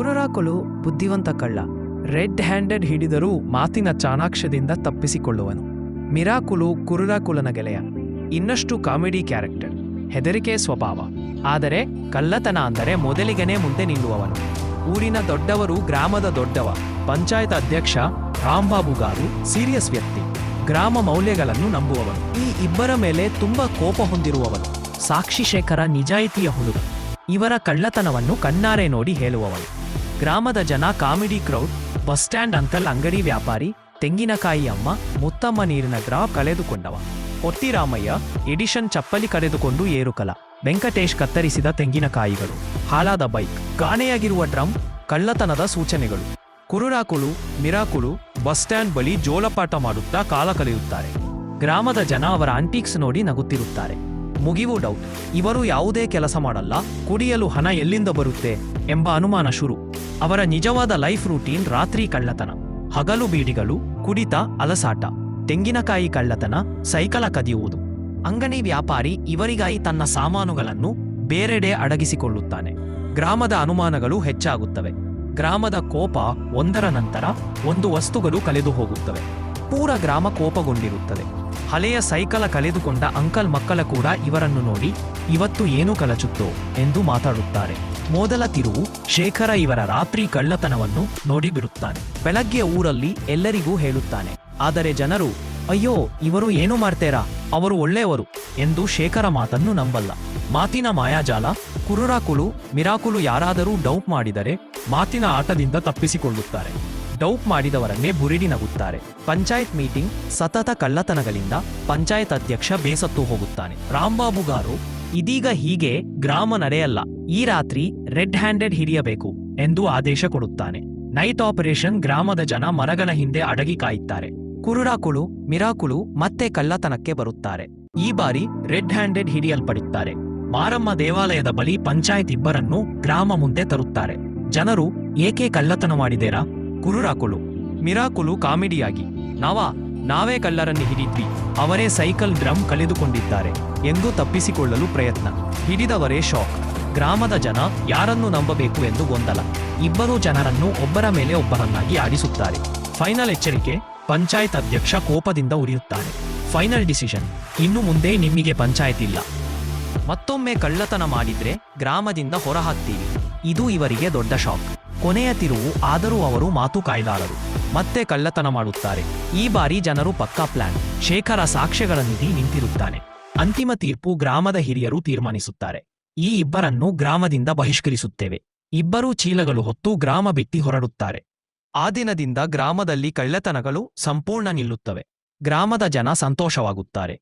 ಕುರುರಾಕುಲು ಬುದ್ಧಿವಂತ ಕಳ್ಳ. Red handed ಹಿಡಿದರೂ ಮಾತಿನ ಚಾಣಾಕ್ಷದಿಂದ ತಪ್ಪಿಸಿಕೊಳ್ಳುವನು. ಮಿರಾಕುಲು ಕುರುರಾಕುಲನ ಗೆಳೆಯ. ಇನ್ನಷ್ಟು ಕಾಮಿಡಿ ಕ್ಯಾರೆಕ್ಟರ್. ಹೆದರಿಕೆ ಸ್ವಭಾವ. ಆದರೆ ಕಳ್ಳತನ ಅಂದರೆ ಮೊದಲಿಗನೇ ಮುಂದೆ ನಿಲ್ಲುವವನು. ಊರಿನ ದೊಡ್ಡವರು ಗ್ರಾಮದ ದೊಡ್ಡವ. ಪಂಚಾಯತ್ ಅಧ್ಯಕ್ಷ, ರಾಮ್ಬಾಬು ಗಾರು, ಸೀರಿಯಸ್ ವ್ಯಕ್ತಿ. ಗ್ರಾಮ ಮೌಲ್ಯಗಳನ್ನು ನಂಬುವವನು. ಈ ಇಬ್ಬರ ಮೇಲೆ ತುಂಬಾ ಕೋಪ ಹೊಂದಿರುವವನು. ಸಾಕ್ಷಿ ಶೇಖರ ನಿಜಾಯಿತಿಯ ಹುಡುಗ ಇವರ ಕಳ್ಳತನವನ್ನು ಕಣ್ಣಾರೆ ನೋಡಿ ಹೇಳುವವಳು. ಗ್ರಾಮದ ಜನ ಕಾಮಿಡಿ ಕ್ರೌಡ್, ಬಸ್ ಸ್ಟ್ಯಾಂಡ್ ಅಂತಲ್ ಅಂಗಡಿ ವ್ಯಾಪಾರಿ, ತೆಂಗಿನಕಾಯಿ ಅಮ್ಮ, ಮುತ್ತಮ್ಮ ನೀರಿನ ಗ್ರಾ ಕಳೆದುಕೊಂಡವ. ಹೊತ್ತಿರಾಮಯ್ಯ ಎಡಿಷನ್ ಚಪ್ಪಲಿ ಕರೆದುಕೊಂಡು ಏರುಕಲ. ವೆಂಕಟೇಶ್ ಕತ್ತರಿಸಿದ ತೆಂಗಿನಕಾಯಿಗಳು. ಹಾಳಾದ ಬೈಕ್ ಕಾಣೆಯಾಗಿರುವ ಡ್ರಮ್, ಕಳ್ಳತನದ ಸೂಚನೆಗಳು. ಕುರುರಾಕುಳು ಮಿರಾಕುಳು ಬಸ್ ಸ್ಟ್ಯಾಂಡ್ ಬಳಿ ಜೋಲಪಾಟ ಮಾಡುತ್ತಾ ಕಾಲ ಕಳೆಯುತ್ತಾರೆ. ಗ್ರಾಮದ ಜನ ಅವರ ಆಂಟಿಕ್ಸ್ ನೋಡಿ ನಗುತ್ತಿರುತ್ತಾರೆ. ಮುಗಿವು ಡೌಟ್. ಇವರು ಯಾವುದೇ ಕೆಲಸ ಮಾಡಲ್ಲ, ಕುಡಿಯಲು ಹಣ ಎಲ್ಲಿಂದ ಬರುತ್ತೆ ಎಂಬ ಅನುಮಾನ ಶುರು. ಅವರ ನಿಜವಾದ ಲೈಫ್ ರೂಟೀನ್ ರಾತ್ರಿ ಕಳ್ಳತನ. ಹಗಲು ಬೀಡಿಗಳು, ಕುಡಿತ, ಅಲಸಾಟ. ತೆಂಗಿನಕಾಯಿ ಕಳ್ಳತನ, ಸೈಕಲ ಕದಿಯುವುದು. ಅಂಗಡಿ ವ್ಯಾಪಾರಿ ಇವರಿಗಾಗಿ ತನ್ನ ಸಾಮಾನುಗಳನ್ನು ಬೇರೆಡೆ ಅಡಗಿಸಿಕೊಳ್ಳುತ್ತಾನೆ. ಗ್ರಾಮದ ಅನುಮಾನಗಳು ಹೆಚ್ಚಾಗುತ್ತವೆ. ಗ್ರಾಮದ ಕೋಪ ಒಂದರ ನಂತರ ಒಂದು ವಸ್ತುಗಳು ಕಳೆದು ಹೋಗುತ್ತವೆ ಪೂರ ಗ್ರಾಮ ಕೋಪಗೊಂಡಿರುತ್ತದೆ. ಹಳೆಯ ಸೈಕಲ ಕಳೆದುಕೊಂಡ ಅಂಕಲ್ ಮಕ್ಕಳ ಕೂಡ ಇವರನ್ನು ನೋಡಿ, ಇವತ್ತು ಏನು ಕಲಚುತ್ತೋ? ಎಂದು ಮಾತಾಡುತ್ತಾರೆ. ಮೊದಲ ತಿರುವು ಶೇಖರ ಇವರ ರಾತ್ರಿ ಕಳ್ಳತನವನ್ನು ನೋಡಿಬಿಡುತ್ತಾನೆ ಬೆಳಗ್ಗೆ ಊರಲ್ಲಿ ಎಲ್ಲರಿಗೂ ಹೇಳುತ್ತಾನೆ, ಆದರೆ ಜನರು, ಅಯ್ಯೋ, ಇವರು ಏನು ಮಾಡ್ತೇರಾ? ಅವರು ಒಳ್ಳೆಯವರು ಎಂದು ಶೇಖರ ಮಾತನ್ನು ನಂಬಲ್ಲ. ಮಾತಿನ ಮಾಯಾಜಾಲ, ಕುರುರಾಕುಲು, ಮಿರಾಕುಲು ಯಾರಾದರೂ ಡೌಟ್ ಮಾಡಿದರೆ ಮಾತಿನ ಆಟದಿಂದ ತಪ್ಪಿಸಿಕೊಳ್ಳುತ್ತಾರೆ. ಡೌಪ್ ಮಾಡಿದವರನ್ನೇ ಬುರಿಡಿ ನಗುತ್ತಾರೆ. ಪಂಚಾಯತ್ ಮೀಟಿಂಗ್ ಸತತ ಕಳ್ಳತನಗಳಿಂದ ಪಂಚಾಯತ್ ಅಧ್ಯಕ್ಷ ಬೇಸತ್ತು ಹೋಗುತ್ತಾನೆ. ರಾಂಬಾಬುಗಾರು ಇದೀಗ ಹೀಗೆ ಗ್ರಾಮ ನಡೆಯಲ್ಲ, ಈ ರಾತ್ರಿ ರೆಡ್ ಹ್ಯಾಂಡೆಡ್ ಹಿಡಿಯಬೇಕು ಎಂದು ಆದೇಶ ಕೊಡುತ್ತಾನೆ. ನೈಟ್ ಆಪರೇಷನ್ ಗ್ರಾಮದ ಜನ ಮರಗಳ ಹಿಂದೆ ಅಡಗಿ ಕಾಯುತ್ತಾರೆ. ಕುರುರಾಕುಳು ಮಿರಾಕುಳು ಮತ್ತೆ ಕಳ್ಳತನಕ್ಕೆ ಬರುತ್ತಾರೆ. ಈ ಬಾರಿ ರೆಡ್ ಹ್ಯಾಂಡೆಡ್ ಹಿಡಿಯಲ್ಪಡುತ್ತಾರೆ. ಮಾರಮ್ಮ ದೇವಾಲಯದ ಬಳಿ ಪಂಚಾಯತ್ ಇಬ್ಬರನ್ನು ಗ್ರಾಮ ಮುಂದೆ ತರುತ್ತಾರೆ. ಜನರು ಏಕೆ ಕಳ್ಳತನ ಮಾಡಿದೇರಾ? ಕುರುರಾಕುಳು ಮಿರಾಕುಲು ಕಾಮಿಡಿಯಾಗಿ. ನಾವ, ನಾವೇ ಕಲ್ಲರನ್ನು ಹಿಡಿದ್ವಿ. ಅವರೇ ಸೈಕಲ್ ಡ್ರಮ್ ಕಳೆದುಕೊಂಡಿದ್ದಾರೆ. ಎಂದು ತಪ್ಪಿಸಿಕೊಳ್ಳಲು ಪ್ರಯತ್ನ. ಹಿಡಿದವರೇ ಶಾಕ್. ಗ್ರಾಮದ ಜನ ಯಾರನ್ನು ನಂಬಬೇಕು ಎಂದು ಗೊಂದಲ. ಇಬ್ಬರೂ ಜನರನ್ನು ಒಬ್ಬರ ಮೇಲೆ ಒಬ್ಬರನ್ನಾಗಿ ಆಡಿಸುತ್ತಾರೆ. ಫೈನಲ್ ಎಚ್ಚರಿಕೆ, ಪಂಚಾಯತ್ ಅಧ್ಯಕ್ಷ ಕೋಪದಿಂದ ಉರಿಯುತ್ತಾರೆ. ಫೈನಲ್ ಡಿಸಿಷನ್, ಇನ್ನು ಮುಂದೆ ನಿಮಗೆ ಪಂಚಾಯತ್ ಇಲ್ಲ. ಮತ್ತೊಮ್ಮೆ ಕಳ್ಳತನ ಮಾಡಿದ್ರೆ ಗ್ರಾಮದಿಂದ ಹೊರಹಾಕ್ತೀವಿ ಇದು ಇವರಿಗೆ ದೊಡ್ಡ ಶಾಕ್. ಕೊನೆಯ ತಿರುವು ಆದರೂ ಅವರು ಮಾತು ಕಾಯ್ದಾರರು ಮತ್ತೆ ಕಳ್ಳತನ ಮಾಡುತ್ತಾರೆ. ಈ ಬಾರಿ ಜನರು ಪಕ್ಕಾ ಪ್ಲಾನ್. ಶೇಖರ ಸಾಕ್ಷ್ಯಗಳ ನಿಧಿ ನಿಂತಿರುತ್ತಾನೆ. ಅಂತಿಮ ತೀರ್ಪು ಗ್ರಾಮದ ಹಿರಿಯರು ತೀರ್ಮಾನಿಸುತ್ತಾರೆ. ಈ ಇಬ್ಬರನ್ನು ಗ್ರಾಮದಿಂದ ಬಹಿಷ್ಕರಿಸುತ್ತೇವೆ. ಇಬ್ಬರೂ ಚೀಲಗಳು ಹೊತ್ತು ಗ್ರಾಮ ಬಿಟ್ಟಿ ಹೊರಡುತ್ತಾರೆ. ಆ ದಿನದಿಂದ ಗ್ರಾಮದಲ್ಲಿ ಕಳ್ಳತನಗಳು ಸಂಪೂರ್ಣ ನಿಲ್ಲುತ್ತವೆ. ಗ್ರಾಮದ ಜನ ಸಂತೋಷವಾಗುತ್ತಾರೆ.